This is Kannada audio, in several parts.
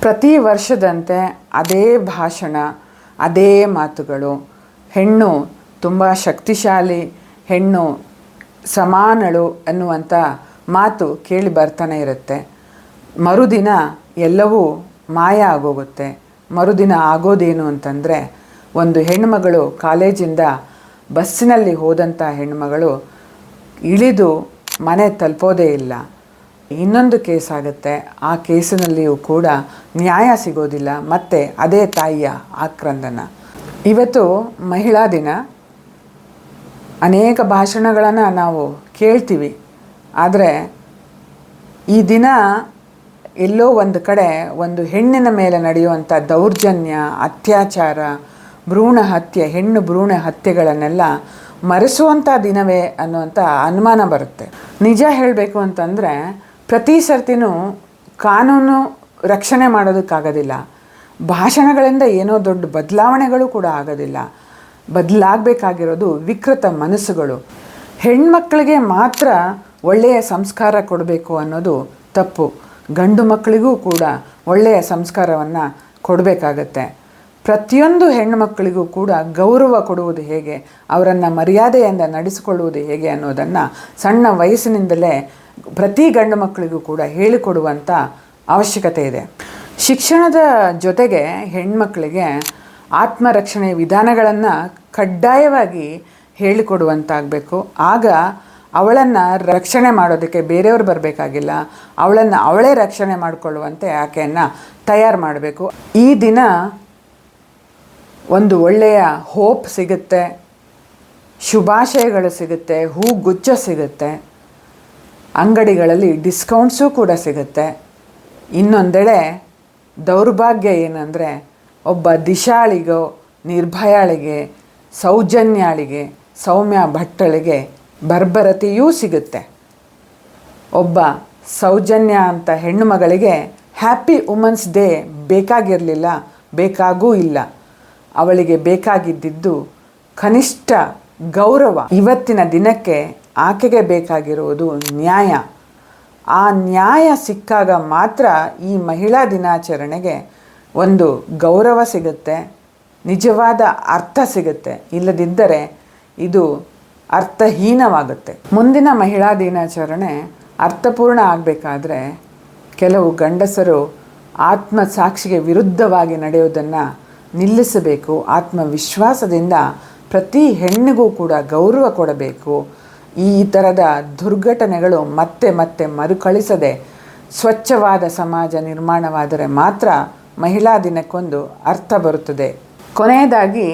ಪ್ರತಿ ವರ್ಷದಂತೆ ಅದೇ ಭಾಷಣ, ಅದೇ ಮಾತುಗಳು. ಹೆಣ್ಣು ತುಂಬ ಶಕ್ತಿಶಾಲಿ, ಹೆಣ್ಣು ಸಮಾನಳು ಅನ್ನುವಂಥ ಮಾತು ಕೇಳಿ ಬರ್ತಾನೆ ಇರುತ್ತೆ. ಮರುದಿನ ಎಲ್ಲವೂ ಮಾಯ ಆಗೋಗುತ್ತೆ. ಮರುದಿನ ಆಗೋದೇನು ಅಂತಂದರೆ, ಒಂದು ಹೆಣ್ಣುಮಗಳು ಕಾಲೇಜಿಂದ ಬಸ್ಸಿನಲ್ಲಿ ಹೋದಂಥ ಹೆಣ್ಣುಮಗಳು ಇಳಿದು ಮನೆ ತಲುಪೋದೇ ಇಲ್ಲ. ಇನ್ನೊಂದು ಕೇಸ್ ಆಗುತ್ತೆ ಆ ಕೇಸಿನಲ್ಲಿಯೂ ಕೂಡ ನ್ಯಾಯ ಸಿಗೋದಿಲ್ಲ, ಮತ್ತು ಅದೇ ತಾಯಿಯ ಆಕ್ರಂದನ. ಇವತ್ತು ಮಹಿಳಾ ದಿನ. ಅನೇಕ ಭಾಷಣಗಳನ್ನು ನಾವು ಕೇಳ್ತೀವಿ. ಆದರೆ ಈ ದಿನ ಎಲ್ಲೋ ಒಂದು ಕಡೆ ಒಂದು ಹೆಣ್ಣಿನ ಮೇಲೆ ನಡೆಯುವಂಥ ದೌರ್ಜನ್ಯ, ಅತ್ಯಾಚಾರ, ಭ್ರೂಣ ಹತ್ಯೆ, ಹೆಣ್ಣು ಭ್ರೂಣ ಹತ್ಯೆಗಳನ್ನೆಲ್ಲ ಮರೆಸುವಂಥ ದಿನವೇ ಅನ್ನುವಂಥ ಅನುಮಾನ ಬರುತ್ತೆ. ನಿಜ ಹೇಳಬೇಕು ಅಂತಂದರೆ ಪ್ರತಿ ಸರ್ತಿನೂ ಕಾನೂನು ರಕ್ಷಣೆ ಮಾಡೋದಕ್ಕಾಗೋದಿಲ್ಲ. ಭಾಷಣಗಳಿಂದ ಏನೋ ದೊಡ್ಡ ಬದಲಾವಣೆಗಳು ಕೂಡ ಆಗೋದಿಲ್ಲ. ಬದಲಾಗಬೇಕಾಗಿರೋದು ವಿಕೃತ ಮನಸ್ಸುಗಳು. ಹೆಣ್ಮಕ್ಳಿಗೆ ಮಾತ್ರ ಒಳ್ಳೆಯ ಸಂಸ್ಕಾರ ಕೊಡಬೇಕು ಅನ್ನೋದು ತಪ್ಪು. ಗಂಡು ಮಕ್ಕಳಿಗೂ ಕೂಡ ಒಳ್ಳೆಯ ಸಂಸ್ಕಾರವನ್ನು ಕೊಡಬೇಕಾಗತ್ತೆ. ಪ್ರತಿಯೊಂದು ಹೆಣ್ಣು ಮಕ್ಕಳಿಗೂ ಕೂಡ ಗೌರವ ಕೊಡುವುದು ಹೇಗೆ, ಅವರನ್ನು ಮರ್ಯಾದೆಯಿಂದ ನಡೆಸಿಕೊಳ್ಳುವುದು ಹೇಗೆ ಅನ್ನೋದನ್ನು ಸಣ್ಣ ವಯಸ್ಸಿನಿಂದಲೇ ಪ್ರತಿ ಗಂಡು ಮಕ್ಕಳಿಗೂ ಕೂಡ ಹೇಳಿಕೊಡುವಂಥ ಅವಶ್ಯಕತೆ ಇದೆ. ಶಿಕ್ಷಣದ ಜೊತೆಗೆ ಹೆಣ್ಮಕ್ಳಿಗೆ ಆತ್ಮರಕ್ಷಣೆ ವಿಧಾನಗಳನ್ನು ಕಡ್ಡಾಯವಾಗಿ ಹೇಳಿಕೊಡುವಂತಾಗಬೇಕು. ಆಗ ಅವಳನ್ನು ರಕ್ಷಣೆ ಮಾಡೋದಕ್ಕೆ ಬೇರೆಯವರು ಬರಬೇಕಾಗಿಲ್ಲ. ಅವಳನ್ನು ಅವಳೇ ರಕ್ಷಣೆ ಮಾಡಿಕೊಳ್ಳುವಂತೆ ಆಕೆಯನ್ನು ತಯಾರು ಮಾಡಬೇಕು. ಈ ದಿನ ಒಂದು ಒಳ್ಳೆಯ ಹೋಪ್ ಸಿಗುತ್ತೆ. ಶುಭಾಶಯಗಳು ಸಿಗುತ್ತೆ. ಹೂಗುಚ್ಛ ಸಿಗುತ್ತೆ. ಅಂಗಡಿಗಳಲ್ಲಿ ಡಿಸ್ಕೌಂಟ್ಸು ಕೂಡ ಸಿಗುತ್ತೆ. ಇನ್ನೊಂದೆಡೆ ದೌರ್ಭಾಗ್ಯ ಏನಂದರೆ ಒಬ್ಬ ದಿಶಾಳಿಗೋ, ನಿರ್ಭಯಾಳಿಗೆ, ಸೌಜನ್ಯಾಳಿಗೆ, ಸೌಮ್ಯ ಭಟ್ಟಳಿಗೆ ಬರ್ಬರತೆಯೂ ಸಿಗುತ್ತೆ. ಒಬ್ಬ ಸೌಜನ್ಯ ಅಂತ ಹೆಣ್ಣು ಮಗಳಿಗೆ ಹ್ಯಾಪಿ ವುಮನ್ಸ್ ಡೇ ಬೇಕಾಗಿರಲಿಲ್ಲ, ಬೇಕಾಗೂ ಇಲ್ಲ. ಅವಳಿಗೆ ಬೇಕಾಗಿದ್ದಿದ್ದು ಕನಿಷ್ಠ ಗೌರವ. ಇವತ್ತಿನ ದಿನಕ್ಕೆ ಆಕೆಗೆ ಬೇಕಾಗಿರುವುದು ನ್ಯಾಯ. ಆ ನ್ಯಾಯ ಸಿಕ್ಕಾಗ ಮಾತ್ರ ಈ ಮಹಿಳಾ ದಿನಾಚರಣೆಗೆ ಒಂದು ಗೌರವ ಸಿಗುತ್ತೆ, ನಿಜವಾದ ಅರ್ಥ ಸಿಗುತ್ತೆ. ಇಲ್ಲದಿದ್ದರೆ ಇದು ಅರ್ಥಹೀನವಾಗುತ್ತೆ. ಮುಂದಿನ ಮಹಿಳಾ ದಿನಾಚರಣೆ ಅರ್ಥಪೂರ್ಣ ಆಗಬೇಕಾದ್ರೆ ಕೆಲವು ಗಂಡಸರು ಆತ್ಮಸಾಕ್ಷಿಗೆ ವಿರುದ್ಧವಾಗಿ ನಡೆಯೋದನ್ನು ನಿಲ್ಲಿಸಬೇಕು. ಆತ್ಮವಿಶ್ವಾಸದಿಂದ ಪ್ರತಿ ಹೆಣ್ಣಿಗೂ ಕೂಡ ಗೌರವ ಕೊಡಬೇಕು. ಈ ಥರದ ದುರ್ಘಟನೆಗಳು ಮತ್ತೆ ಮತ್ತೆ ಮರುಕಳಿಸದೆ ಸ್ವಚ್ಛವಾದ ಸಮಾಜ ನಿರ್ಮಾಣವಾದರೆ ಮಾತ್ರ ಮಹಿಳಾ ದಿನಕ್ಕೊಂದು ಅರ್ಥ ಬರುತ್ತದೆ. ಕೊನೆಯದಾಗಿ,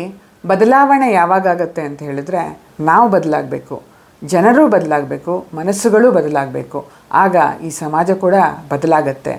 ಬದಲಾವಣೆ ಯಾವಾಗತ್ತೆ ಅಂತ ಹೇಳಿದ್ರೆ ನಾವು ಬದಲಾಗಬೇಕು, ಜನರು ಬದಲಾಗಬೇಕು, ಮನಸ್ಸುಗಳು ಬದಲಾಗಬೇಕು. ಆಗ ಈ ಸಮಾಜ ಕೂಡ ಬದಲಾಗತ್ತೆ.